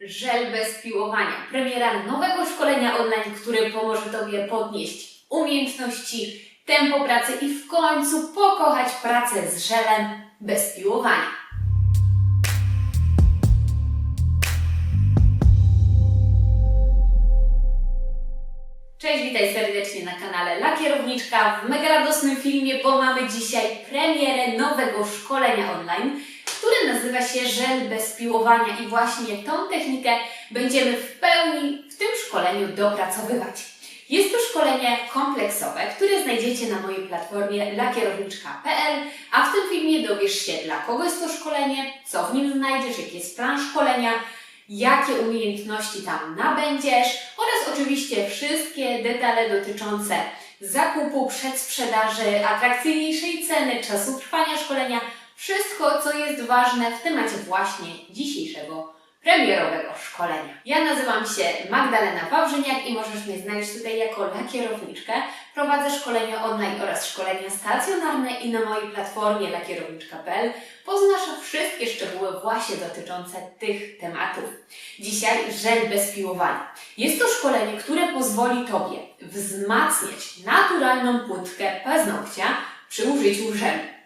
Żel bez piłowania. Premiera nowego szkolenia online, które pomoże Tobie podnieść umiejętności, tempo pracy i w końcu pokochać pracę z żelem bez piłowania. Cześć, witaj serdecznie na kanale Lakierowniczka w mega radosnym filmie, bo mamy dzisiaj premierę nowego szkolenia online, które nazywa się Żel bez piłowania i właśnie tą technikę będziemy w pełni w tym szkoleniu dopracowywać. Jest to szkolenie kompleksowe, które znajdziecie na mojej platformie lakierowniczka.pl, a w tym filmie dowiesz się dla kogo jest to szkolenie, co w nim znajdziesz, jaki jest plan szkolenia, jakie umiejętności tam nabędziesz oraz oczywiście wszystkie detale dotyczące zakupu, przedsprzedaży, atrakcyjniejszej ceny, czasu trwania szkolenia, wszystko co jest ważne w temacie właśnie dzisiejszego premierowego szkolenia. Ja nazywam się Magdalena Wawrzyniak i możesz mnie znaleźć tutaj jako lakierowniczkę. Prowadzę szkolenia online oraz szkolenia stacjonarne i na mojej platformie lakierowniczka.pl poznasz wszystkie szczegóły właśnie dotyczące tych tematów. Dzisiaj żel bez piłowania. Jest to szkolenie, które pozwoli Tobie wzmacniać naturalną płytkę paznokcia przy użyciu żelu.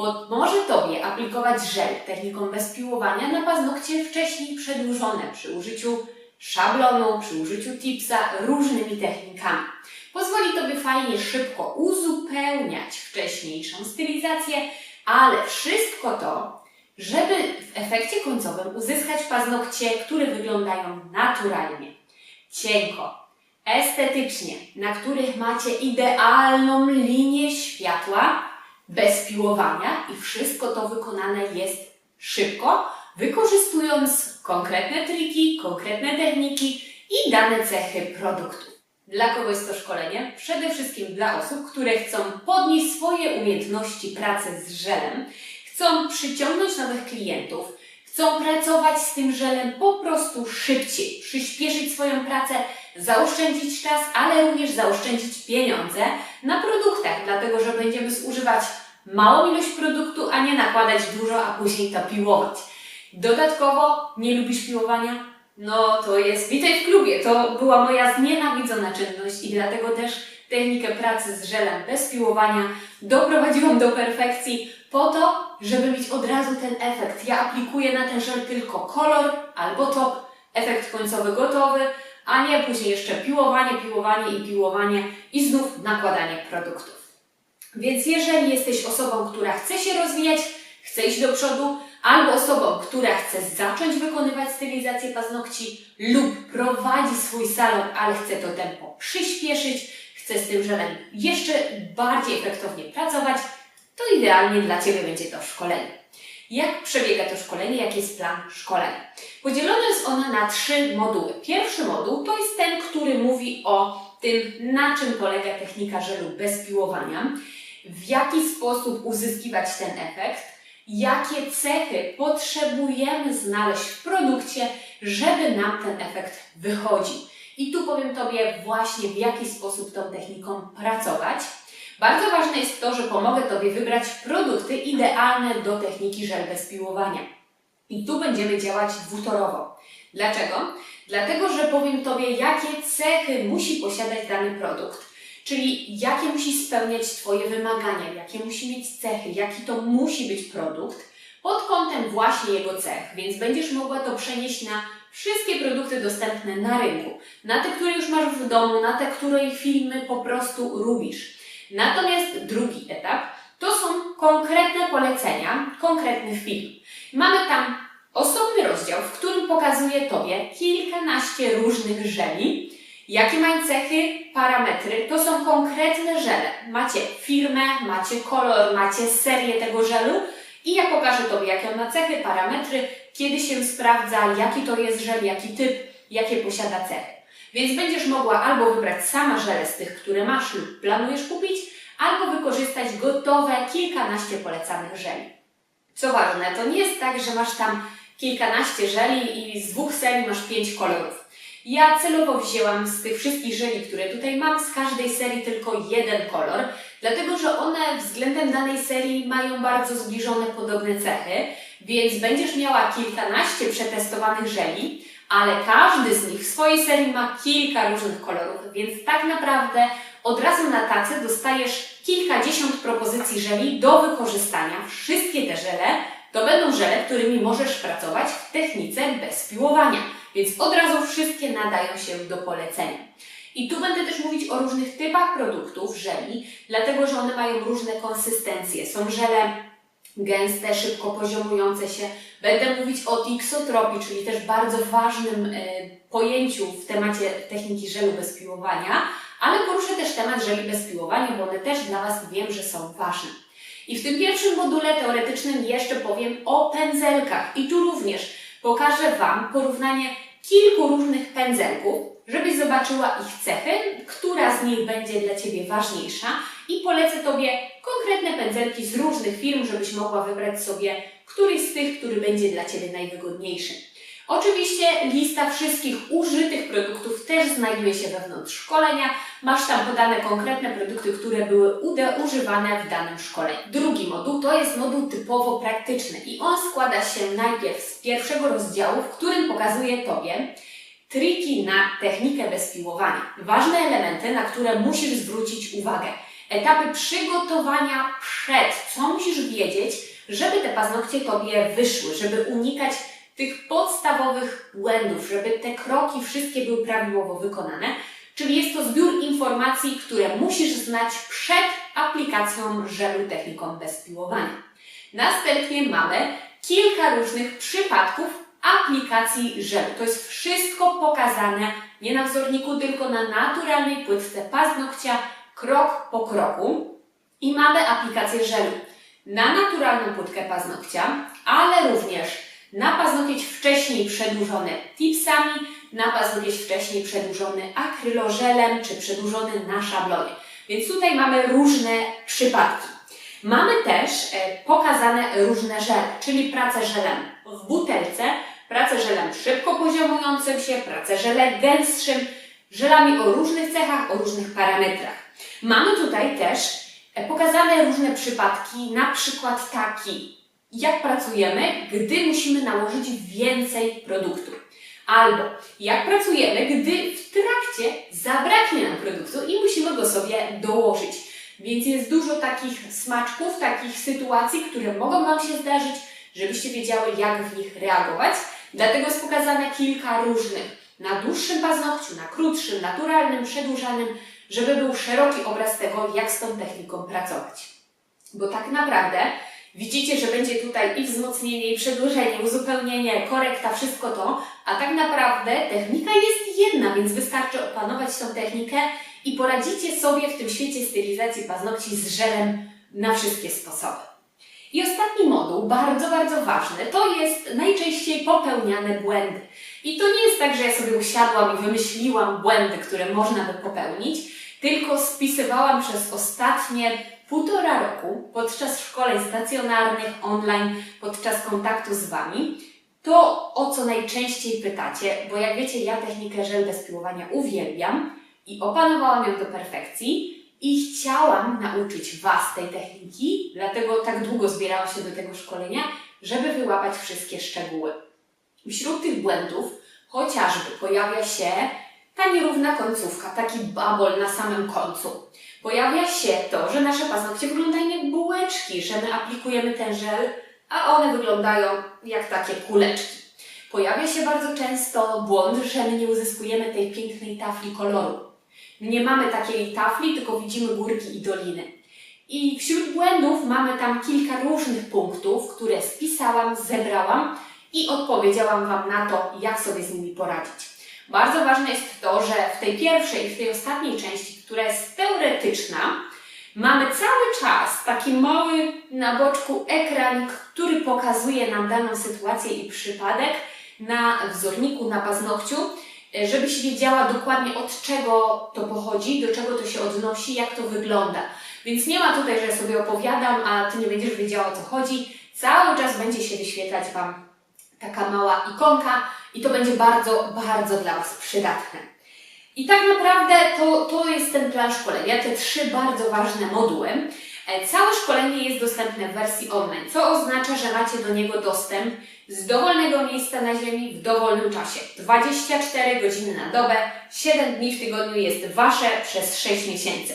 Pomoże Tobie aplikować żel techniką bez piłowania na paznokcie wcześniej przedłużone przy użyciu szablonu, przy użyciu tipsa, różnymi technikami. Pozwoli Tobie fajnie, szybko uzupełniać wcześniejszą stylizację, ale wszystko to, żeby w efekcie końcowym uzyskać paznokcie, które wyglądają naturalnie, cienko, estetycznie, na których macie idealną linię światła, bez piłowania i wszystko to wykonane jest szybko, wykorzystując konkretne triki, konkretne techniki i dane cechy produktu. Dla kogo jest to szkolenie? Przede wszystkim dla osób, które chcą podnieść swoje umiejętności pracy z żelem, chcą przyciągnąć nowych klientów, chcą pracować z tym żelem po prostu szybciej, przyspieszyć swoją pracę, zaoszczędzić czas, ale również zaoszczędzić pieniądze na produktach, dlatego że będziemy zużywać małą ilość produktu, a nie nakładać dużo, a później to piłować. Dodatkowo nie lubisz piłowania? No to jest witaj w klubie. To była moja znienawidzona czynność i dlatego też technikę pracy z żelem bez piłowania doprowadziłam do perfekcji po to, żeby mieć od razu ten efekt. Ja aplikuję na ten żel tylko kolor albo top, efekt końcowy gotowy, a nie później jeszcze piłowanie, piłowanie i piłowanie i znów nakładanie produktów. Więc jeżeli jesteś osobą, która chce się rozwijać, chce iść do przodu, albo osobą, która chce zacząć wykonywać stylizację paznokci lub prowadzi swój salon, ale chce to tempo przyspieszyć, chce z tym żelem jeszcze bardziej efektownie pracować, to idealnie dla Ciebie będzie to szkolenie. Jak przebiega to szkolenie? Jaki jest plan szkolenia? Podzielone jest ono na trzy moduły. Pierwszy moduł to jest ten, który mówi o tym, na czym polega technika żelu bez piłowania, w jaki sposób uzyskiwać ten efekt, jakie cechy potrzebujemy znaleźć w produkcie, żeby nam ten efekt wychodził. I tu powiem Tobie właśnie, w jaki sposób tą techniką pracować. Bardzo ważne jest to, że pomogę Tobie wybrać produkty idealne do techniki żel bez piłowania. I tu będziemy działać dwutorowo. Dlaczego? Dlatego, że powiem Tobie, jakie cechy musi posiadać dany produkt. Czyli jakie musi spełniać Twoje wymagania, jakie musi mieć cechy, jaki to musi być produkt pod kątem właśnie jego cech, więc będziesz mogła to przenieść na wszystkie produkty dostępne na rynku, na te, które już masz w domu, na te, której filmy po prostu lubisz. Natomiast drugi etap to są konkretne polecenia konkretnych film. Mamy tam osobny rozdział, w którym pokazuję Tobie kilkanaście różnych żeli, Jakie mają cechy, parametry? To są konkretne żele. Macie firmę, macie kolor, macie serię tego żelu i ja pokażę Tobie, jakie on ma cechy, parametry, kiedy się sprawdza, jaki to jest żel, jaki typ, jakie posiada cechy. Więc będziesz mogła albo wybrać sama żele z tych, które masz lub planujesz kupić, albo wykorzystać gotowe kilkanaście polecanych żeli. Co ważne, to nie jest tak, że masz tam kilkanaście żeli i z dwóch serii masz pięć kolorów. Ja celowo wzięłam z tych wszystkich żeli, które tutaj mam, z każdej serii tylko jeden kolor, dlatego że one względem danej serii mają bardzo zbliżone, podobne cechy, więc będziesz miała kilkanaście przetestowanych żeli, ale każdy z nich w swojej serii ma kilka różnych kolorów, więc tak naprawdę od razu na tacy dostajesz kilkadziesiąt propozycji żeli do wykorzystania. Wszystkie te żele to będą żele, którymi możesz pracować w technice bez piłowania, więc od razu wszystkie nadają się do polecenia. I tu będę też mówić o różnych typach produktów żeli, dlatego że one mają różne konsystencje. Są żele gęste, szybko poziomujące się. Będę mówić o tixotropii, czyli też bardzo ważnym e, pojęciu w temacie techniki żelu bez piłowania, ale poruszę też temat żeli bez piłowania, bo one też dla Was wiem, że są ważne. I w tym pierwszym module teoretycznym jeszcze powiem o pędzelkach. I tu również pokażę Wam porównanie kilku różnych pędzelków, żebyś zobaczyła ich cechy, która z nich będzie dla Ciebie ważniejsza i polecę Tobie konkretne pędzelki z różnych firm, żebyś mogła wybrać sobie któryś z tych, który będzie dla Ciebie najwygodniejszy. Oczywiście lista wszystkich użytych produktów też znajduje się wewnątrz szkolenia. Masz tam podane konkretne produkty, które były używane w danym szkoleniu. Drugi moduł to jest moduł typowo praktyczny i on składa się najpierw z pierwszego rozdziału, w którym pokazuje Tobie triki na technikę bez piłowania. Ważne elementy, na które musisz zwrócić uwagę. Etapy przygotowania przed, co musisz wiedzieć, żeby te paznokcie Tobie wyszły, żeby unikać tych podstawowych błędów, żeby te kroki wszystkie były prawidłowo wykonane. Czyli jest to zbiór informacji, które musisz znać przed aplikacją żelu techniką bez piłowania. Następnie mamy kilka różnych przypadków aplikacji żelu. To jest wszystko pokazane nie na wzorniku, tylko na naturalnej płytce paznokcia, krok po kroku. I mamy aplikację żelu na naturalną płytkę paznokcia, ale również na paznokieć wcześniej przedłużony tipsami, na paznokieć wcześniej przedłużony akrylożelem czy przedłużony na szablonie. Więc tutaj mamy różne przypadki. Mamy też e, pokazane różne żele, czyli pracę żelem w butelce, pracę żelem szybko poziomującym się, pracę żele gęstszym, żelami o różnych cechach, o różnych parametrach. Mamy tutaj też e, pokazane różne przypadki, na przykład taki, jak pracujemy, gdy musimy nałożyć więcej produktu. Albo jak pracujemy, gdy w trakcie zabraknie nam produktu i musimy go sobie dołożyć. Więc jest dużo takich smaczków, takich sytuacji, które mogą Wam się zdarzyć, żebyście wiedziały, jak w nich reagować. Dlatego jest pokazane kilka różnych. Na dłuższym paznokciu, na krótszym, naturalnym, przedłużanym, żeby był szeroki obraz tego, jak z tą techniką pracować. Bo tak naprawdę Widzicie, że będzie tutaj i wzmocnienie, i przedłużenie, uzupełnienie, korekta, wszystko to, a tak naprawdę technika jest jedna, więc wystarczy opanować tą technikę i poradzicie sobie w tym świecie stylizacji paznokci z żelem na wszystkie sposoby. I ostatni moduł, bardzo, bardzo ważny, to jest najczęściej popełniane błędy. I to nie jest tak, że ja sobie usiadłam i wymyśliłam błędy, które można by popełnić, tylko spisywałam przez ostatnie półtora roku podczas szkoleń stacjonarnych, online, podczas kontaktu z Wami, to o co najczęściej pytacie, bo jak wiecie, ja technikę żel bez piłowania uwielbiam i opanowałam ją do perfekcji i chciałam nauczyć Was tej techniki, dlatego tak długo zbierałam się do tego szkolenia, żeby wyłapać wszystkie szczegóły. Wśród tych błędów chociażby pojawia się ta nierówna końcówka, taki babol na samym końcu. Pojawia się to, że nasze paznokcie wyglądają jak bułeczki, że my aplikujemy ten żel, a one wyglądają jak takie kuleczki. Pojawia się bardzo często błąd, że my nie uzyskujemy tej pięknej tafli koloru. Nie mamy takiej tafli, tylko widzimy górki i doliny. I wśród błędów mamy tam kilka różnych punktów, które spisałam, zebrałam i odpowiedziałam Wam na to, jak sobie z nimi poradzić. Bardzo ważne jest to, że w tej pierwszej i w tej ostatniej części, która jest teoretyczna, mamy cały czas taki mały na boczku ekranik, który pokazuje nam daną sytuację i przypadek na wzorniku, na paznokciu, żebyś wiedziała dokładnie od czego to pochodzi, do czego to się odnosi, jak to wygląda. Więc nie ma tutaj, że sobie opowiadam, a Ty nie będziesz wiedziała o co chodzi. Cały czas będzie się wyświetlać Wam taka mała ikonka i to będzie bardzo, bardzo dla Was przydatne. I tak naprawdę to, to jest ten plan szkolenia, te trzy bardzo ważne moduły. E, całe szkolenie jest dostępne w wersji online, co oznacza, że macie do niego dostęp z dowolnego miejsca na Ziemi w dowolnym czasie. 24 godziny na dobę, 7 dni w tygodniu jest Wasze przez 6 miesięcy.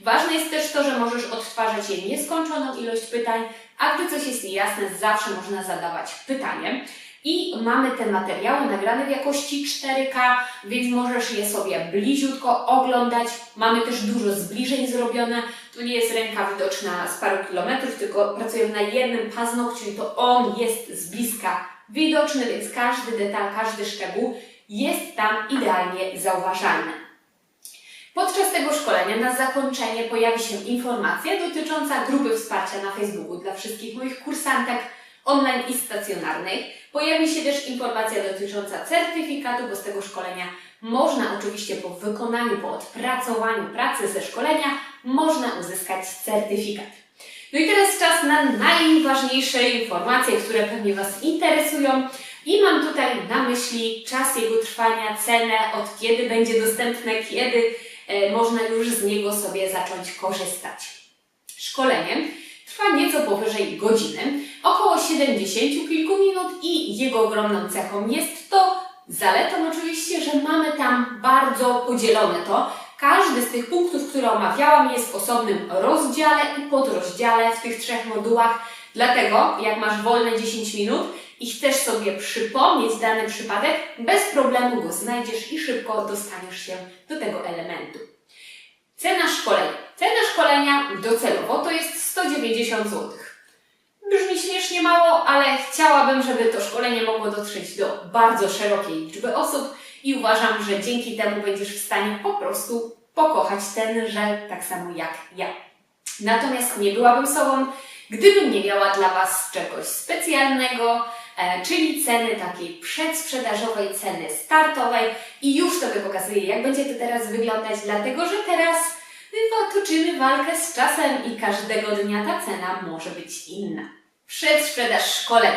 Ważne jest też to, że możesz odtwarzać je nieskończoną ilość pytań, a gdy coś jest niejasne, zawsze można zadawać pytanie. I mamy te materiały nagrane w jakości 4K, więc możesz je sobie bliziutko oglądać. Mamy też dużo zbliżeń zrobione. To nie jest ręka widoczna z paru kilometrów, tylko pracujemy na jednym paznokciu i to on jest z bliska widoczny, więc każdy detal, każdy szczegół jest tam idealnie zauważalny. Podczas tego szkolenia na zakończenie pojawi się informacja dotycząca grupy wsparcia na Facebooku dla wszystkich moich kursantek online i stacjonarnych. Pojawi się też informacja dotycząca certyfikatu, bo z tego szkolenia można oczywiście po wykonaniu, po odpracowaniu pracy ze szkolenia, można uzyskać certyfikat. No i teraz czas na najważniejsze informacje, które pewnie Was interesują. I mam tutaj na myśli czas jego trwania, cenę, od kiedy będzie dostępne, kiedy e, można już z niego sobie zacząć korzystać. Szkolenie trwa nieco powyżej godziny, około 70 kilku minut i jego ogromną cechą jest to, zaletą oczywiście, że mamy tam bardzo podzielone to. Każdy z tych punktów, które omawiałam, jest w osobnym rozdziale i podrozdziale w tych trzech modułach. Dlatego, jak masz wolne 10 minut i chcesz sobie przypomnieć dany przypadek, bez problemu go znajdziesz i szybko dostaniesz się do tego elementu. Cena szkolenia. Cena szkolenia docelowo to jest 190 zł. Brzmi śmiesznie mało, ale chciałabym, żeby to szkolenie mogło dotrzeć do bardzo szerokiej liczby osób i uważam, że dzięki temu będziesz w stanie po prostu pokochać ten żel tak samo jak ja. Natomiast nie byłabym sobą, gdybym nie miała dla Was czegoś specjalnego, e, czyli ceny takiej przedsprzedażowej, ceny startowej i już Tobie pokazuję, jak będzie to teraz wyglądać, dlatego że teraz no, toczymy walkę z czasem i każdego dnia ta cena może być inna. Przedsprzedaż szkoleń.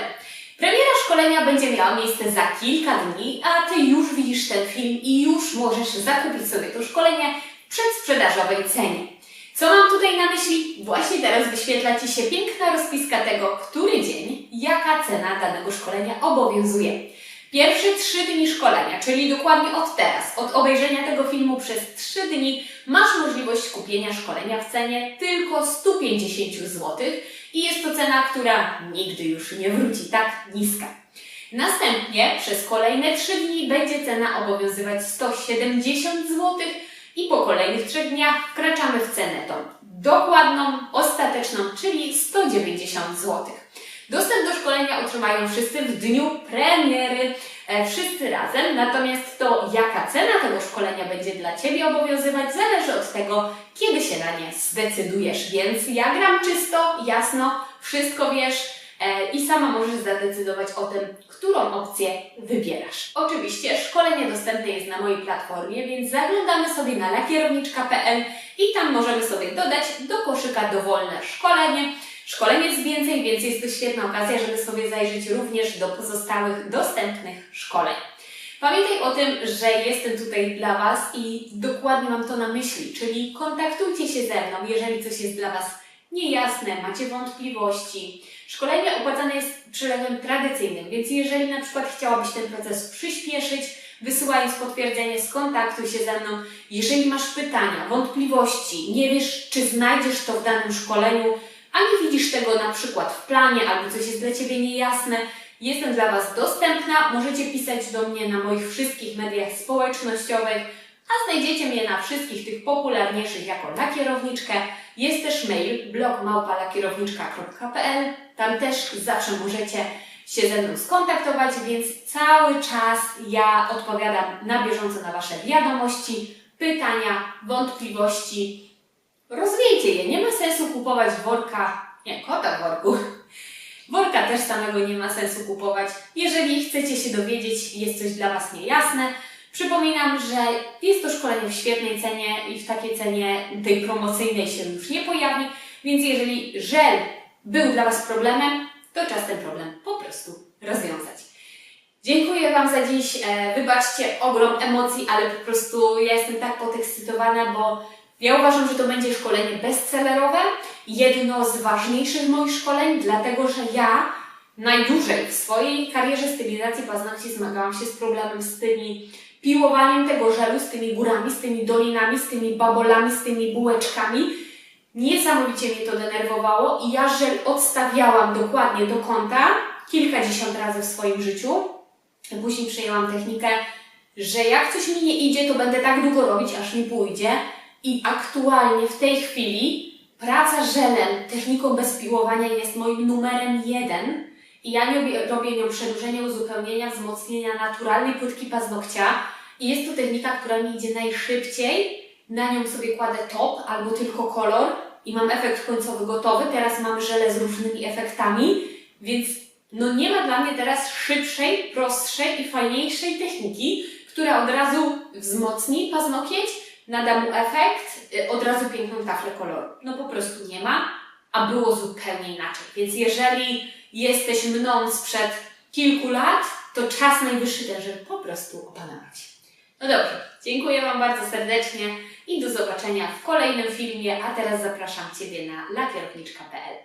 Premiera szkolenia będzie miała miejsce za kilka dni, a Ty już widzisz ten film i już możesz zakupić sobie to szkolenie w przedsprzedażowej cenie. Co mam tutaj na myśli? Właśnie teraz wyświetla Ci się piękna rozpiska tego, który dzień, jaka cena danego szkolenia obowiązuje. Pierwsze trzy dni szkolenia, czyli dokładnie od teraz, od obejrzenia tego filmu przez trzy dni, masz możliwość kupienia szkolenia w cenie tylko 150 zł i jest to cena, która nigdy już nie wróci tak niska. Następnie przez kolejne trzy dni będzie cena obowiązywać 170 zł i po kolejnych trzech dniach wkraczamy w cenę tą dokładną, ostateczną, czyli 190 zł. Dostęp do szkolenia otrzymają wszyscy w dniu premiery, e, wszyscy razem, natomiast to jaka cena tego szkolenia będzie dla Ciebie obowiązywać zależy od tego, kiedy się na nie zdecydujesz, więc ja gram czysto, jasno, wszystko wiesz e, i sama możesz zadecydować o tym, którą opcję wybierasz. Oczywiście szkolenie dostępne jest na mojej platformie, więc zaglądamy sobie na lakierowniczka.pl i tam możemy sobie dodać do koszyka dowolne szkolenie. Szkoleń jest więcej, więc jest to świetna okazja, żeby sobie zajrzeć również do pozostałych dostępnych szkoleń. Pamiętaj o tym, że jestem tutaj dla Was i dokładnie mam to na myśli, czyli kontaktujcie się ze mną, jeżeli coś jest dla Was niejasne, macie wątpliwości. Szkolenie opłacane jest przelewem tradycyjnym, więc jeżeli na przykład chciałabyś ten proces przyspieszyć, wysyłając potwierdzenie, skontaktuj się ze mną. Jeżeli masz pytania, wątpliwości, nie wiesz, czy znajdziesz to w danym szkoleniu, a nie widzisz tego na przykład w planie albo coś jest dla Ciebie niejasne, jestem dla Was dostępna. Możecie pisać do mnie na moich wszystkich mediach społecznościowych, a znajdziecie mnie na wszystkich tych popularniejszych jako lakierowniczkę. Jest też mail blog.małpalakierowniczka.pl Tam też zawsze możecie się ze mną skontaktować, więc cały czas ja odpowiadam na bieżąco na Wasze wiadomości, pytania, wątpliwości. Rozwiejcie je, nie ma sensu kupować worka, nie, kota w worku. Worka też samego nie ma sensu kupować. Jeżeli chcecie się dowiedzieć, jest coś dla Was niejasne, przypominam, że jest to szkolenie w świetnej cenie i w takiej cenie tej promocyjnej się już nie pojawi, więc jeżeli żel był dla Was problemem, to czas ten problem po prostu rozwiązać. Dziękuję Wam za dziś. E, Wybaczcie ogrom emocji, ale po prostu ja jestem tak podekscytowana, bo ja uważam, że to będzie szkolenie bestsellerowe, jedno z ważniejszych moich szkoleń, dlatego że ja najdłużej w swojej karierze stylizacji paznokci zmagałam się z problemem z tymi piłowaniem tego żelu, z tymi górami, z tymi dolinami, z tymi babolami, z tymi bułeczkami. Niesamowicie mnie to denerwowało i ja żel odstawiałam dokładnie do kąta kilkadziesiąt razy w swoim życiu. Później przyjęłam technikę, że jak coś mi nie idzie, to będę tak długo robić, aż mi pójdzie. I aktualnie w tej chwili praca żelem, techniką bez piłowania jest moim numerem jeden. I ja robię, robię nią przedłużenia, uzupełnienia, wzmocnienia naturalnej płytki paznokcia. I jest to technika, która mi idzie najszybciej. Na nią sobie kładę top albo tylko kolor i mam efekt końcowy gotowy. Teraz mam żele z różnymi efektami, więc no nie ma dla mnie teraz szybszej, prostszej i fajniejszej techniki, która od razu wzmocni paznokieć, nada mu efekt, y, od razu piękną taflę koloru. No po prostu nie ma, a było zupełnie inaczej. Więc jeżeli jesteś mną sprzed kilku lat, to czas najwyższy też, żeby po prostu opanować. No dobrze, dziękuję Wam bardzo serdecznie i do zobaczenia w kolejnym filmie, a teraz zapraszam Ciebie na lakierowniczka.pl.